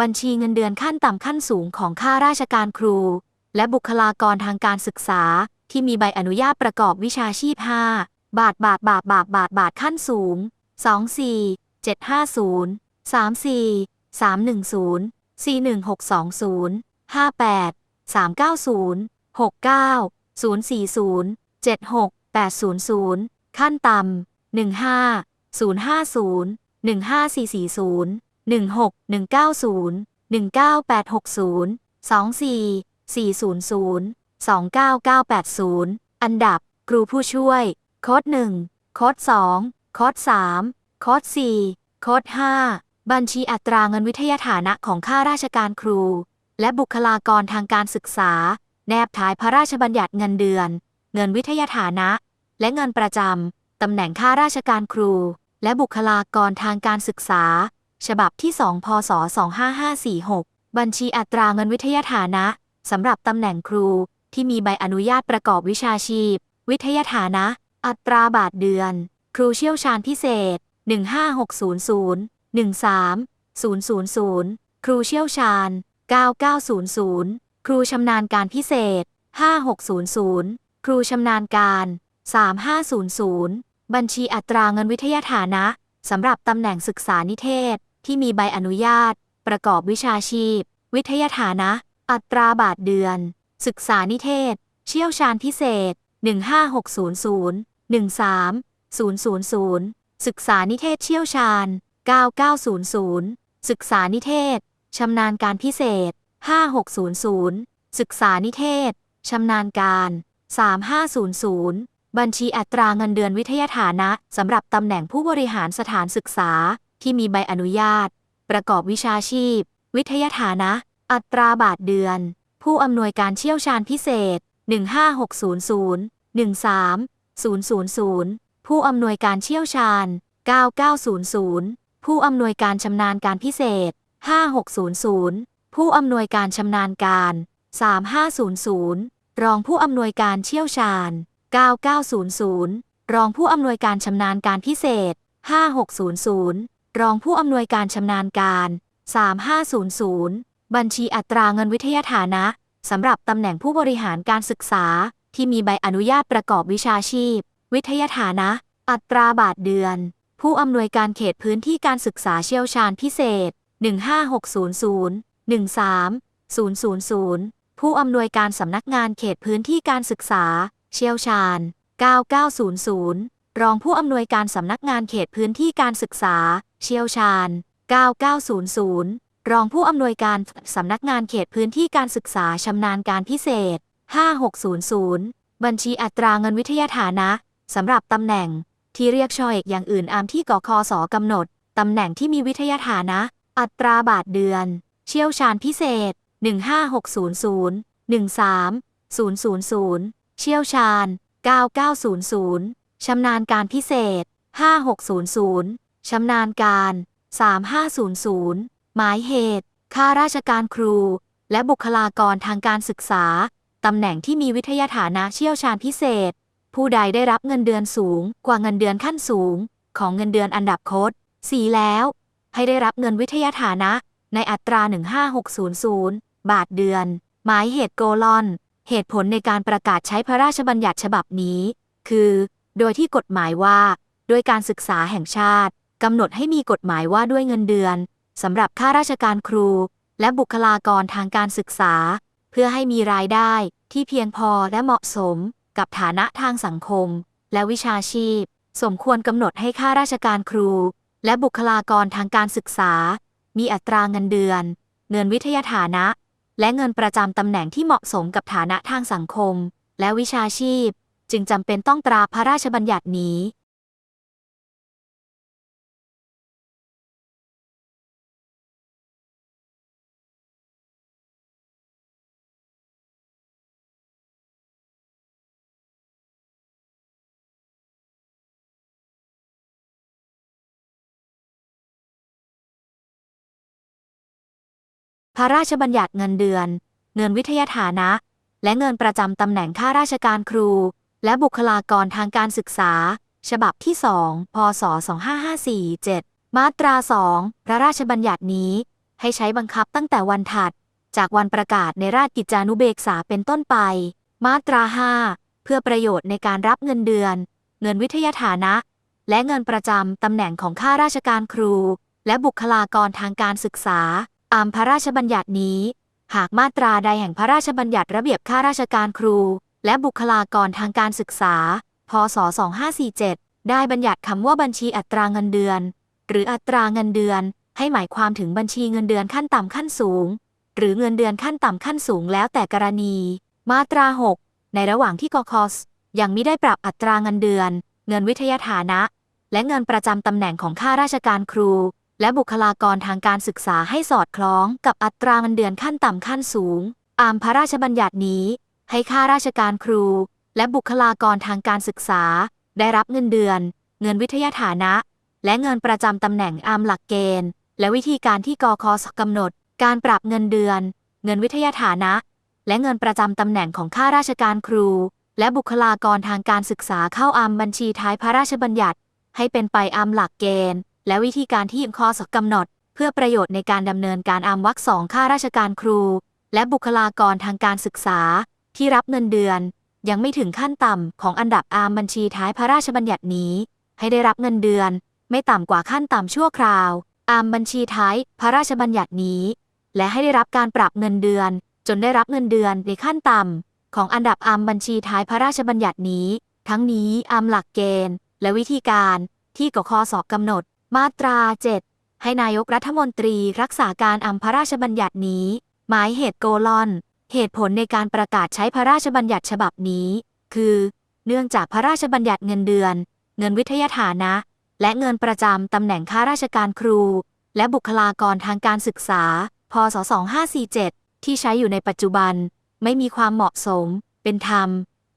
บัญชีเงินเดือนขั้นต่ำขั้นสูงของข้าราชการครู และบุคลากรทางการศึกษา ที่มีใบอนุญาตประกอบวิชาชีพ 5 บาทบาทบาทบาทบาทบาทขั้นสูง 24 750 34 310 41620 58 390 69 040 76 800 ขั้นต่ำ15 050 15440 16190 19860 24 400 29980 อันดับ ครูผู้ช่วย โค้ด1โค้ด2โค้ด3โค้ด4โค้ด5บัญชีอัตราเงินวิทยาฐานะของข้าราชการครู และบุคลากรทางการศึกษา แนบท้ายพระราชบัญญัติเงินเดือน เงินวิทยาฐานะ และเงินประจำตำแหน่งข้าราชการครู และบุคลากรทางการศึกษา ฉบับที่ 2 พศ 25546 บัญชีอัตราเงินวิทยาฐานะสำหรับตำแหน่งครูที่มีใบอนุญาตประกอบวิชาชีพ วิทยาฐานะ อัตราบาทเดือน ครูเชี่ยวชาญพิเศษ 15600 13000 ครูเชี่ยวชาญ 9900 ครูชำนาญการพิเศษ 5600 ครูชำนาญการ 3500 บัญชีอัตราเงินวิทยาฐานะสำหรับตำแหน่งศึกษานิเทศ ที่มีใบอนุญาต ประกอบวิชาชีพ วิทยาฐานะ อัตราบาทเดือน ศึกษานิเทศ เชี่ยวชาญพิเศษ 15600 13000 ศึกษานิเทศเชี่ยวชาญ 9900 ศึกษานิเทศ ชำนาญการพิเศษ 5600 ศึกษานิเทศ ชำนาญการ 3500 บัญชีอัตราเงินเดือนวิทยาฐานะสำหรับตำแหน่งผู้บริหารสถานศึกษา ที่มีใบอนุญาต ประกอบวิชาชีพ วิทยาฐานะ อัตราบาทเดือน ผู้อำนวยการเชี่ยวชาญพิเศษ 15600 13000 ผู้อำนวยการเชี่ยวชาญ 9900 ผู้อำนวยการชำนาญการพิเศษ 5600 ผู้อำนวยการชำนาญการ 3500 รองผู้อำนวยการเชี่ยวชาญ 9900 รองผู้อำนวยการชำนาญการพิเศษ 5600 รองผู้อำนวยการชำนาญการ 3500 บัญชีอัตราเงินวิทยาฐานะสำหรับตำแหน่งผู้บริหารการศึกษา ที่มีใบอนุญาตประกอบวิชาชีพ วิทยาฐานะ อัตราบาทเดือน ผู้อำนวยการเขตพื้นที่การศึกษาเชี่ยวชาญพิเศษ 15600 13000 ผู้อำนวยการสำนักงานเขตพื้นที่การศึกษา เชี่ยวชาญ 9900 รองผู้อำนวยการสำนักงานเขตพื้นที่การศึกษา เชี่ยวชาญ 9900 รองผู้อำนวยการสำนักงานเขตพื้นที่การศึกษาชำนาญการพิเศษ 5600 บัญชีอัตราเงินวิทยาฐานะสำหรับตำแหน่ง ที่เรียกชอเอกอย่างอื่นอามที่กคสกำหนดตำแหน่งที่มีวิทยาฐานะ อัตราบาทเดือน เชี่ยวชาญพิเศษ 15600 13000 เชี่ยวชาญ 9900 ชำนาญการพิเศษ 5600 ชำนาญการ 3500 หมายเหตุ ข้าราชการครู และบุคลากรทางการศึกษา ตำแหน่งที่มีวิทยาฐานะเชี่ยวชาญพิเศษ ผู้ใดได้รับเงินเดือนสูงกว่าเงินเดือนขั้นสูง ของเงินเดือนอันดับโคด4แล้ว ให้ได้รับเงินวิทยาฐานะในอัตรา 15600 บาทเดือน หมายเหตุโกลอน เหตุผลในการประกาศใช้พระราชบัญญัติฉบับนี้ คือ โดยที่กฎหมายว่า โดยการศึกษาแห่งชาติ กำหนดให้มีกฎหมายว่าด้วยเงินเดือนสำหรับข้าราชการครู และบุคลากรทางการศึกษา เพื่อให้มีรายได้ที่เพียงพอและเหมาะสม กับฐานะทางสังคม และวิชาชีพ สมควรกำหนดให้ข้าราชการครู และบุคลากรทางการศึกษา มีอัตราเงินเดือน เงินวิทยาฐานะ และเงินประจำตำแหน่งที่เหมาะสมกับฐานะทางสังคม และวิชาชีพ จึงจำเป็นต้องตราพระราชบัญญัตินี้ ระราชบัญญัติเงินเดือน เงินวิทยาฐานะ และเงินประจำตำแหน่งข้าราชการครู และบุคลากรทางการศึกษา ฉบับที่ 2 พศ 2554 7 มาตรา 2 พระราชบัญญัตินี้ ให้ใช้บังคับตั้งแต่วันถัด จากวันประกาศในราชกิจจานุเบกษาเป็นต้นไป มาตรา 5 เพื่อประโยชน์ในการรับเงินเดือน เงินวิทยาฐานะ และเงินประจำตำแหน่งของข้าราชการครู และบุคลากรทางการศึกษา ตามพระราชบัญญัตินี้ หากมาตราใดแห่งพระราชบัญญัติระเบียบข้าราชการครู และบุคลากรทางการศึกษา พศ 2547 ได้บัญญัติคำว่าบัญชีอัตราเงินเดือน หรืออัตราเงินเดือน ให้หมายความถึงบัญชีเงินเดือนขั้นต่ำขั้นสูง หรือเงินเดือนขั้นต่ำขั้นสูงแล้วแต่กรณี มาตรา 6 ในระหว่างที่กคสยังไม่ได้ปรับอัตราเงินเดือน เงินวิทยาฐานะ และเงินประจำตำแหน่งของข้าราชการครู และบุคลากรทางการศึกษาให้สอดคล้องกับอัตราเงินเดือนขั้นต่ำขั้นสูงตามพระราชบัญญัตินี้ ให้ข้าราชการครู และบุคลากรทางการศึกษา ได้รับเงินเดือน เงินวิทยาฐานะ และเงินประจำตำแหน่งอามหลักเกณฑ์ และวิธีการที่กคสกำหนด การปรับเงินเดือน เงินวิทยาฐานะ และเงินประจำตำแหน่งของข้าราชการครู และบุคลากรทางการศึกษาเข้าอามบัญชีท้ายพระราชบัญญัติ ให้เป็นไปอามหลักเกณฑ์ และวิธีการที่คสกำหนด เพื่อประโยชน์ในการดำเนินการอามวรรคสองข้าราชการครู และบุคลากรทางการศึกษา ที่รับเงินเดือน ยังไม่ถึงขั้นต่ำของอันดับอามบัญชีท้ายพระราชบัญญัตินี้ ให้ได้รับเงินเดือน ไม่ต่ำกว่าขั้นต่ำชั่วคราว อามบัญชีท้ายพระราชบัญญัตินี้ และให้ได้รับการปรับเงินเดือน จนได้รับเงินเดือนในขั้นต่ำของอันดับอามบัญชีท้ายพระราชบัญญัตินี้ ทั้งนี้อามหลักเกณฑ์ และวิธีการที่กคสกำหนด มาตรา 7 ให้นายกรัฐมนตรีรักษาการอำพระราชบัญญัตินี้ หมายเหตุโกลอน เหตุผลในการประกาศใช้พระราชบัญญัติฉบับนี้ คือ เนื่องจากพระราชบัญญัติเงินเดือน เงินวิทยาฐานะ และเงินประจำตำแหน่งข้าราชการครู และบุคลากรทางการศึกษา พศ 2547 ที่ใช้อยู่ในปัจจุบัน ไม่มีความเหมาะสม เป็นธรรม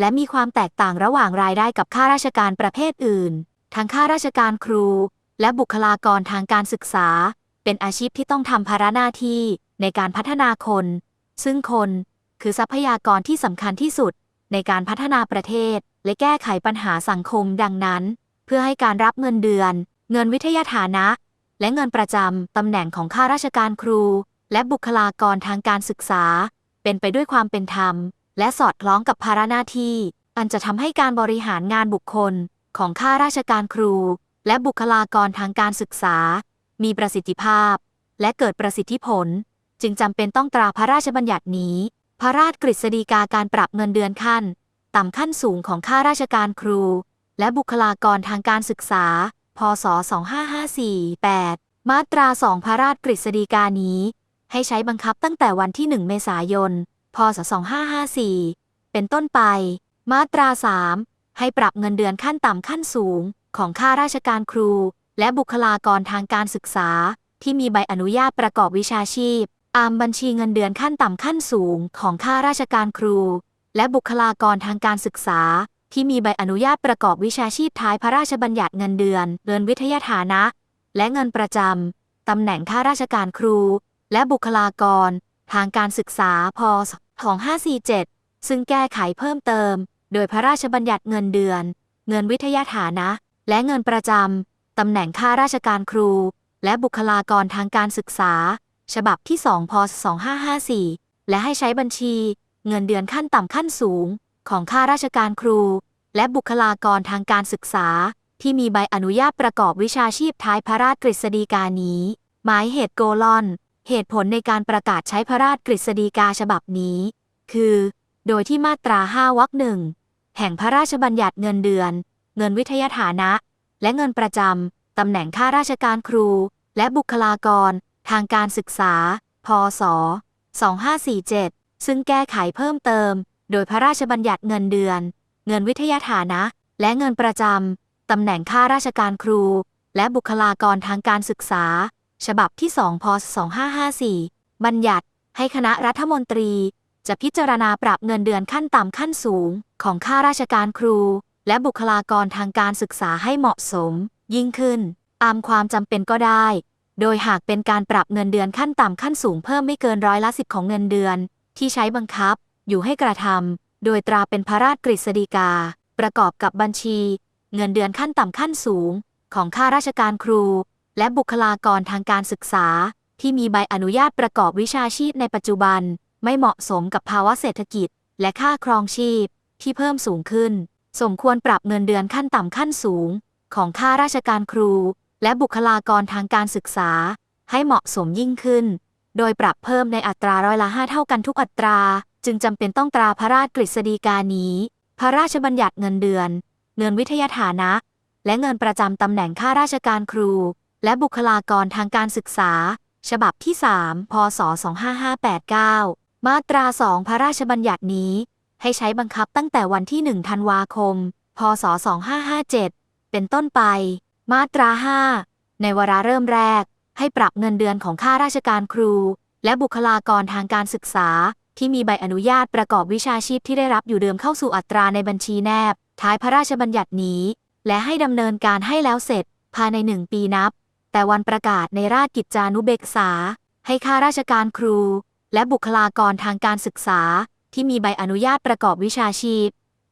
และมีความแตกต่างระหว่างรายได้กับข้าราชการประเภทอื่น ทั้งข้าราชการครู และบุคลากรทางการศึกษา เป็นอาชีพที่ต้องทำภาระหน้าที่ในการพัฒนาคน ซึ่งคนคือทรัพยากรที่สำคัญที่สุด ในการพัฒนาประเทศ และแก้ไขปัญหาสังคมดังนั้น เพื่อให้การรับเงินเดือน เงินวิทยาฐานะ และเงินประจำตำแหน่งของข้าราชการครู และบุคลากรทางการศึกษา เป็นไปด้วยความเป็นธรรม และสอดคล้องกับภาระหน้าที่ อันจะทำให้การบริหารงานบุคคลของข้าราชการครู และบุคลากรทางการศึกษา มีประสิทธิภาพ และเกิดประสิทธิผล จึงจำเป็นต้องตราพระราชบัญญัตินี้ พระราชกฤษฎีกาการปรับเงินเดือนขั้น ต่ำขั้นสูงของข้าราชการครู และบุคลากรทางการศึกษา พศ 2554 8มาตรา 2 พระราชกฤษฎีกานี้ ให้ใช้บังคับตั้งแต่วันที่ 1 เมษายน พศ 2554 เป็นต้นไป มาตรา 3 ให้ปรับเงินเดือนขั้นต่ำขั้นสูง ของข้าราชการครู และบุคลากรทางการศึกษา ที่มีใบอนุญาตประกอบวิชาชีพ ตามบัญชีเงินเดือนขั้นต่ำขั้นสูง ของข้าราชการครู และบุคลากรทางการศึกษา ที่มีใบอนุญาตประกอบวิชาชีพท้ายพระราชบัญญัติเงินเดือน เงินวิทยาฐานะ และเงินประจำตำแหน่งข้าราชการครู และบุคลากร ทางการศึกษาพศ2547 ซึ่งแก้ไขเพิ่มเติม โดยพระราชบัญญัติเงินเดือน เงินวิทยาฐานะ และเงินประจำ ตำแหน่งข้าราชการครู และบุคลากรทางการศึกษา ฉบับที่ 2 พศ 2554 และให้ใช้บัญชี เงินเดือนขั้นต่ำขั้นสูง ของข้าราชการครู และบุคลากรทางการศึกษา ที่มีใบอนุญาตประกอบวิชาชีพท้ายพระราชกฤษฎีกานี้ หมายเหตุโกลอน เหตุผลในการประกาศใช้พระราชกฤษฎีกาฉบับนี้ คือ โดยที่มาตรา 5 วรรคหนึ่งแห่งพระราชบัญญัติเงินเดือน เงินวิทยาฐานะ และเงินประจำตำแหน่งข้าราชการครู และบุคลากร ทางการศึกษา พศ 2547 ซึ่งแก้ไขเพิ่มเติม โดยพระราชบัญญัติเงินเดือน เงินวิทยาฐานะ และเงินประจำตำแหน่งข้าราชการครู และบุคลากรทางการศึกษา ฉบับที่ 2 พศ 2554 บัญญัติให้คณะรัฐมนตรีจะพิจารณาปรับเงินเดือนขั้นต่ำขั้นสูง ของข้าราชการครู และบุคลากรทางการศึกษาให้เหมาะสม ยิ่งขึ้น ตามความจำเป็นก็ได้ โดยหากเป็นการปรับเงินเดือนขั้นต่ำขั้นสูงเพิ่มไม่เกินร้อยละสิบของเงินเดือน ที่ใช้บังคับ อยู่ให้กระทำโดยตราเป็นพระราชกฤษฎีกา ประกอบกับบัญชี เงินเดือนขั้นต่ำขั้นสูง ของข้าราชการครู และบุคลากรทางการศึกษา ที่มีใบอนุญาตประกอบวิชาชีพในปัจจุบัน ไม่เหมาะสมกับภาวะเศรษฐกิจ และค่าครองชีพ ที่เพิ่มสูงขึ้น สมควรปรับเงินเดือนขั้นต่ำขั้นสูง ของข้าราชการครู และบุคลากรทางการศึกษา ให้เหมาะสมยิ่งขึ้น โดยปรับเพิ่มในอัตราร้อยละห้าเท่ากันทุกอัตรา จึงจำเป็นต้องตราพระราชกฤษฎีกานี้ พระราชบัญญัติเงินเดือน เงินวิทยาฐานะ และเงินประจำตำแหน่งข้าราชการครู และบุคลากรทางการศึกษา ฉบับที่ 3 พศ 2559 มาตรา 2 พระราชบัญญัตินี้ ให้ใช้บังคับตั้งแต่วันที่ 1 ธันวาคม พศ 2557 เป็นต้นไป มาตรา 5 ในวาระเริ่มแรก ให้ปรับเงินเดือนของข้าราชการครู และบุคลากรทางการศึกษา ที่มีใบอนุญาตประกอบวิชาชีพที่ได้รับอยู่เดิมเข้าสู่อัตราในบัญชีแนบ ท้ายพระราชบัญญัตินี้ และให้ดำเนินการให้แล้วเสร็จ ภายในหนึ่งปีนับ แต่วันประกาศในราชกิจจานุเบกษา ให้ข้าราชการครู และบุคลากรทางการศึกษา ที่มีใบอนุญาตประกอบวิชาชีพ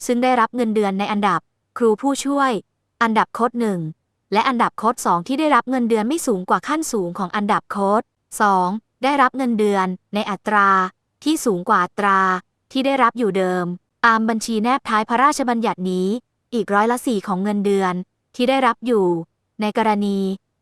ซึ่งได้รับเงินเดือนในอันดับ ครูผู้ช่วย อันดับโค้ดหนึ่งและอันดับโค้ดสองที่ได้รับเงินเดือนไม่สูงกว่าขั้นสูงของอันดับโค้ดสองได้รับเงินเดือนในอัตรา ที่สูงกว่าอัตรา ที่ได้รับอยู่เดิม ตามบัญชีแนบท้ายพระราชบัญญัตินี้ อีกร้อยละสี่ของเงินเดือน ที่ได้รับอยู่ ในกรณี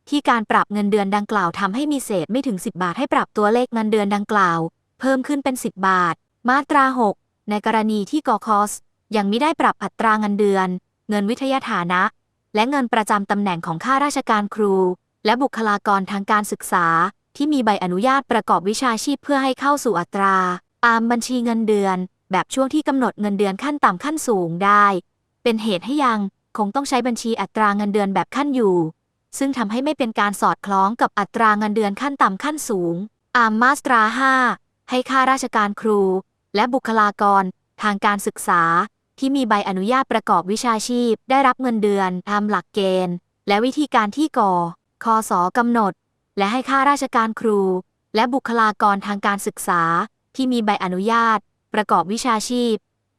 ที่การปรับเงินเดือนดังกล่าวทำให้มีเศษไม่ถึง 10 บาทให้ปรับตัวเลขเงินเดือนดังกล่าว เพิ่มขึ้นเป็น 10 บาท มาตรา 6 ในกรณีที่กอคอสยังไม่ได้ปรับอัตราเงินเดือน เงินวิทยาฐานะ และเงินประจำตำแหน่งของข้าราชการครู และบุคลากรทางการศึกษา ที่มีใบอนุญาตประกอบวิชาชีพเพื่อให้เข้าสู่อัตราตามบัญชีเงินเดือน แบบช่วงที่กำหนดเงินเดือนขั้นต่ำขั้นสูงได้ เป็นเหตุให้ยังคงต้องใช้บัญชีอัตราเงินเดือนแบบขั้นอยู่ ซึ่งทำให้ไม่เป็นการสอดคล้องกับอัตราเงินเดือนขั้นต่ำขั้นสูง ตามมาตรา 5 ให้ข้าราชการครู และบุคลากร ทางการศึกษา ที่มีใบอนุญาตประกอบวิชาชีพ ได้รับเงินเดือนตามหลักเกณฑ์ และวิธีการที่กอคอสอกำหนด และให้ข้าราชการครู และบุคลากรทางการศึกษา ที่มีใบอนุญาต ประกอบวิชาชีพ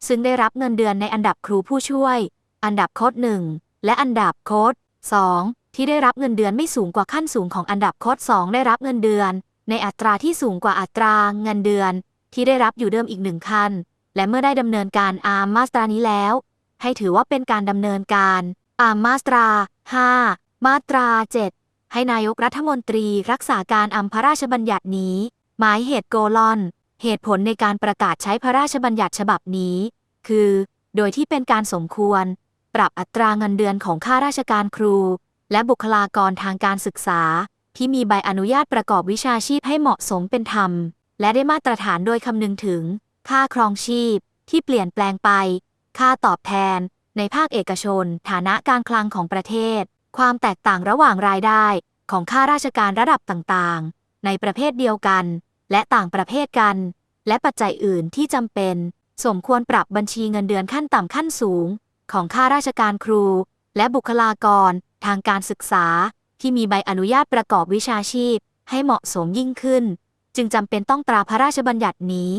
ซึ่งได้รับเงินเดือนในอันดับครูผู้ช่วย อันดับโค้ดหนึ่งและอันดับโค้ดสองที่ได้รับเงินเดือนไม่สูงกว่าขั้นสูงของอันดับโค้ด 2 ได้รับเงินเดือน ในอัตราที่สูงกว่าอัตราเงินเดือน ที่ได้รับอยู่เดิมอีกหนึ่งขั้นและเมื่อได้ดำเนินการอาร์มมาสตรานี้แล้ว ให้ถือว่าเป็นการดำเนินการอาร์มมาสตรา 5 มาตรา 7 ให้นายกรัฐมนตรีรักษาการอัมพระราชบัญญัตินี้ หมายเหตุโกลอน เหตุผลในการประกาศใช้พระราชบัญญัติฉบับนี้ คือ โดยที่เป็นการสมควร ปรับอัตราเงินเดือนของข้าราชการครู และบุคลากรทางการศึกษา ที่มีใบอนุญาตประกอบวิชาชีพให้เหมาะสมเป็นธรรม และได้มาตรฐานโดยคำนึงถึง ค่าครองชีพ ที่เปลี่ยนแปลงไป ค่าตอบแทน ในภาคเอกชน ฐานะการคลังของประเทศ ความแตกต่างระหว่างรายได้ของข้าราชการระดับต่างๆ ในประเภทเดียวกัน และต่างประเภทกัน และปัจจัยอื่นที่จำเป็น สมควรปรับบัญชีเงินเดือนขั้นต่ำขั้นสูง ของข้าราชการครู และบุคลากร ทางการศึกษา ที่มีใบอนุญาตประกอบวิชาชีพ ให้เหมาะสมยิ่งขึ้น จึงจำเป็นต้องตราพระราชบัญญัตินี้